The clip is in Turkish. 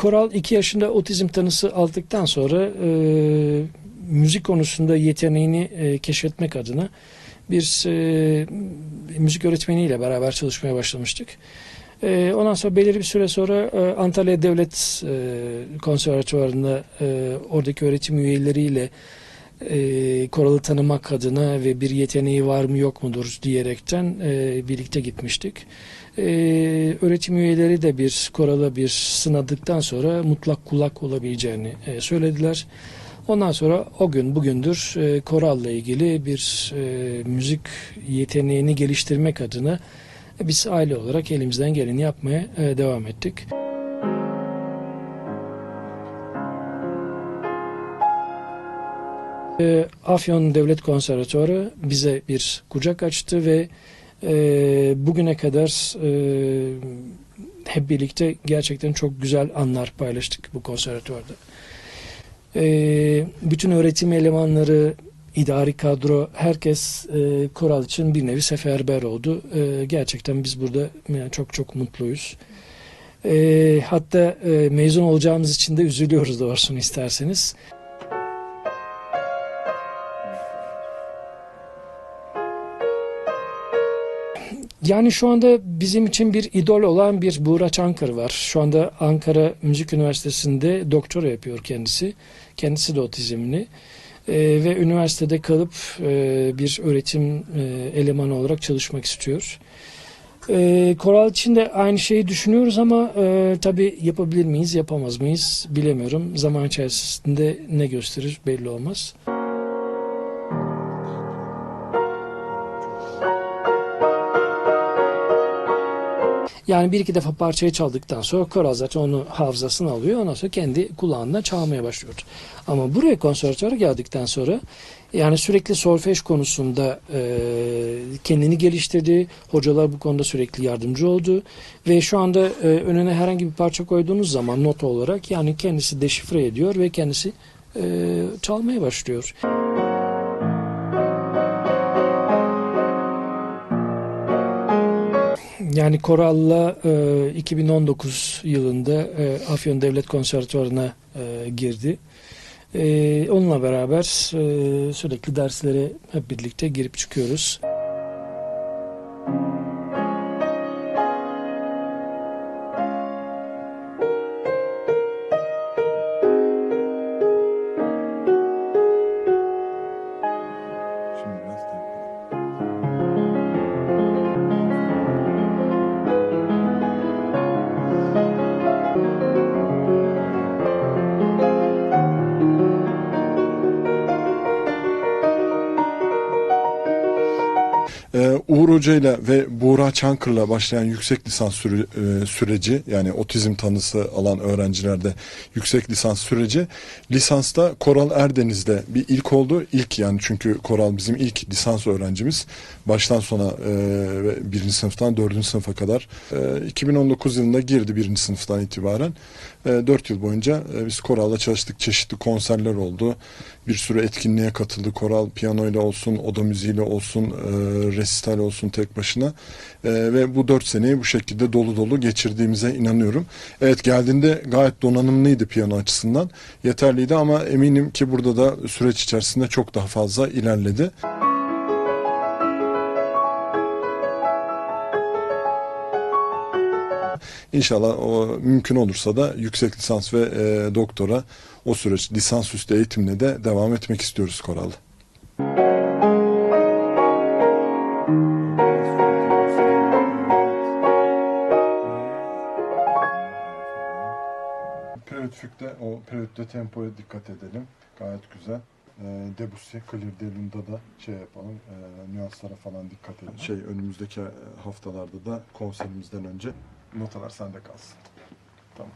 Koral 2 yaşında otizm tanısı aldıktan sonra e, müzik konusunda yeteneğini e, keşfetmek adına bir e, müzik öğretmeniyle beraber çalışmaya başlamıştık. E, ondan sonra belirli bir süre sonra e, Antalya Devlet e, Konservatuvarı'nda e, oradaki öğretim üyeleriyle e, Koral'ı tanımak adına ve bir yeteneği var mı yok mudur diyerekten e, birlikte gitmiştik. E, öğretim üyeleri de bir Koral'a bir sınadıktan sonra mutlak kulak olabileceğini e, söylediler. Ondan sonra o gün bugündür e, Koral'la ilgili bir e, müzik yeteneğini geliştirmek adına biz aile olarak elimizden geleni yapmaya e, devam ettik. E, Afyon Devlet Konservatuarı bize bir kucak açtı ve e, bugüne kadar e, hep birlikte gerçekten çok güzel anlar paylaştık bu konservatuvarda. E, bütün öğretim elemanları, idari kadro, herkes e, koral için bir nevi seferber oldu. E, gerçekten biz burada yani çok çok mutluyuz. E, hatta e, mezun olacağımız için de üzülüyoruz doğrusunu isterseniz. Yani şu anda bizim için bir idol olan bir Buğra Çankır var. Şu anda Ankara Müzik Üniversitesi'nde doktora yapıyor kendisi. Kendisi de otizmli. Ee, ve üniversitede kalıp e, bir öğretim e, elemanı olarak çalışmak istiyor. Ee, Koral için de aynı şeyi düşünüyoruz ama e, tabii yapabilir miyiz, yapamaz mıyız bilemiyorum. Zaman içerisinde ne gösterir belli olmaz. Yani bir iki defa parçayı çaldıktan sonra Koral zaten onu hafızasına alıyor. Ondan sonra kendi kulağına çalmaya başlıyor. Ama buraya konservatuara geldikten sonra yani sürekli solfej konusunda e, kendini geliştirdi. Hocalar bu konuda sürekli yardımcı oldu. Ve şu anda e, önüne herhangi bir parça koyduğunuz zaman not olarak yani kendisi deşifre ediyor ve kendisi e, çalmaya başlıyor. Yani Koral'la e, 2019 yılında e, Afyon Devlet Konservatuvarı'na e, girdi. E, onunla beraber e, sürekli derslere hep birlikte girip çıkıyoruz. Uğur Hoca ile ve Buğra Çankır'la başlayan yüksek lisans sürü- e, süreci yani otizm tanısı alan öğrencilerde yüksek lisans süreci lisansta Koral Erdeniz'de bir ilk oldu. İlk yani çünkü Koral bizim ilk lisans öğrencimiz. Baştan sona e, birinci sınıftan dördüncü sınıfa kadar. E, 2019 yılında girdi birinci sınıftan itibaren. E, 4 yıl boyunca e, biz Koral'la çalıştık. Çeşitli konserler oldu. Bir sürü etkinliğe katıldı. Koral piyanoyla olsun, oda müziğiyle olsun, e, resital olsun tek başına. E, ve bu 4 seneyi bu şekilde dolu dolu geçirdiğimize inanıyorum. Evet geldiğinde gayet donanımlıydı piyano açısından. Yeterliydi ama eminim ki burada da süreç içerisinde çok daha fazla ilerledi. İnşallah o mümkün olursa da yüksek lisans ve e, doktora o süreç lisansüstü eğitimle de devam etmek istiyoruz Koral. Füg'de o Prelude'de tempoya dikkat edelim. Gayet güzel. E, Debussy, Clear de da şey yapalım, e, nüanslara falan dikkat edelim. Şey önümüzdeki haftalarda da konserimizden önce notalar sende kalsın. Tamam.